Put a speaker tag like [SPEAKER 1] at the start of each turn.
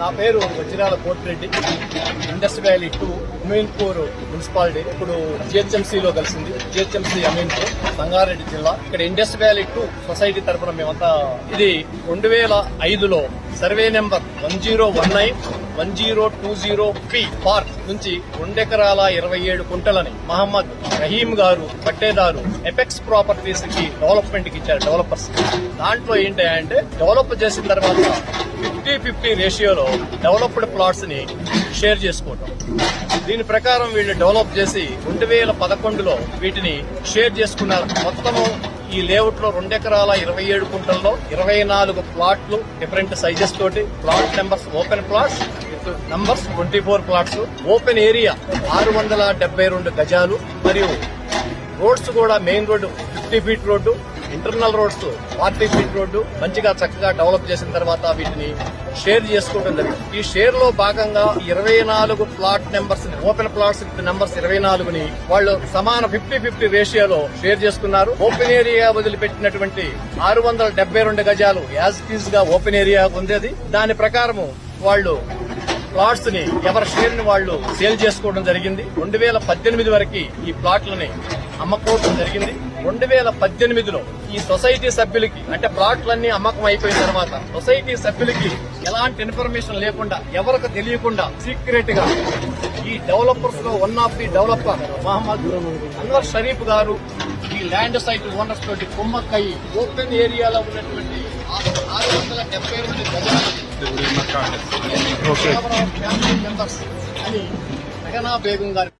[SPEAKER 1] నా పేరు Vajrala Kotireddy. Indus valley to Ameenpur municipality ఇప్పుడు GHMC లో కలిసింది. జిహెచ్ఎంసీ అమీన్పూర్ సంగారెడ్డి జిల్లా. ఇక్కడ ఇండస్ వ్యాలీ టూ సొసైటీ తరఫున మేమంతా ఇది రెండు వేల ఐదులో survey number one zero one nine one zero two zero P park నుంచి రెండెకరాల ఇరవై ఏడు కుంటలని మహమ్మద్ రహీం గారు పట్టేదారు ఎపెక్స్ ప్రాపర్టీస్కి డెవలప్మెంట్కి ఇచ్చారు డెవలపర్స్ దాంట్లో ఏంటి అంటే డెవలప్ చేసిన తర్వాత ఫిఫ్టీ ఫిఫ్టీ రేషియోలో డెవలప్డ్ ప్లాట్స్ని షేర్ చేసుకోవటం దీని ప్రకారం వీళ్ళు డెవలప్ చేసి రెండు వేల పదకొండులో వీటిని షేర్ చేసుకున్నారు. మొత్తము ఈ లేఅవుట్లో రెండెకరాల ఇరవై ఏడు కుంటల్లో ఇరవై నాలుగు ప్లాట్లు డిఫరెంట్ సైజెస్ తోటి plot numbers open plots numbers twenty four plots open area ఆరు వందల డెబ్బై రెండు గజాలు మరియు రోడ్స్ కూడా main road fifty feet road internal roads forty feet road మంచిగా చక్కగా డెవలప్ చేసిన తర్వాత వీటిని షేర్ చేసుకోవడం జరిగింది. ఈ షేర్లో భాగంగా ఇరవై నాలుగు plot numbers open plots numbers ఇరవై నాలుగుని వాళ్ళు సమాన ఫిఫ్టీ ఫిఫ్టీ రేషియోలో షేర్ చేసుకున్నారు. ఓపెన్ ఏరియా వదిలిపెట్టినటువంటి ఆరు వందల డెబ్బై రెండు గజాలు యాజ్ పీస్గా ఓపెన్ ఏరియా ఉండేది. దాని ప్రకారము వాళ్ళు ప్లాట్స్ని ఎవరి షేర్ని వాళ్ళు సేల్ చేసుకోవడం జరిగింది. రెండు వేల పద్దెనిమిది వరకు ఈ ప్లాట్లని అమ్మకోవడం జరిగింది. రెండు వేల పద్దెనిమిదిలో ఈ సొసైటీ సభ్యులకి అంటే ప్లాట్లన్నీ అమ్మకం అయిపోయిన తర్వాత సొసైటీ సభ్యులకి ఎలాంటి ఇన్ఫర్మేషన్ లేకుండా ఎవరికి తెలియకుండా సీక్రెట్గా ఈ డెవలపర్స్లో one of the developer Mohammed Anwar Sharif గారు ఈ ల్యాండ్ సైట్ ఓనర్స్ తోటి కుమ్మక్కయి ఓపెన్ ఏరియాలో ఉన్నటువంటి ఆరు వందల డెబ్బై గజాలు ఫ్యామిలీ మెంబర్స్ అని రెహనా బేగం గారి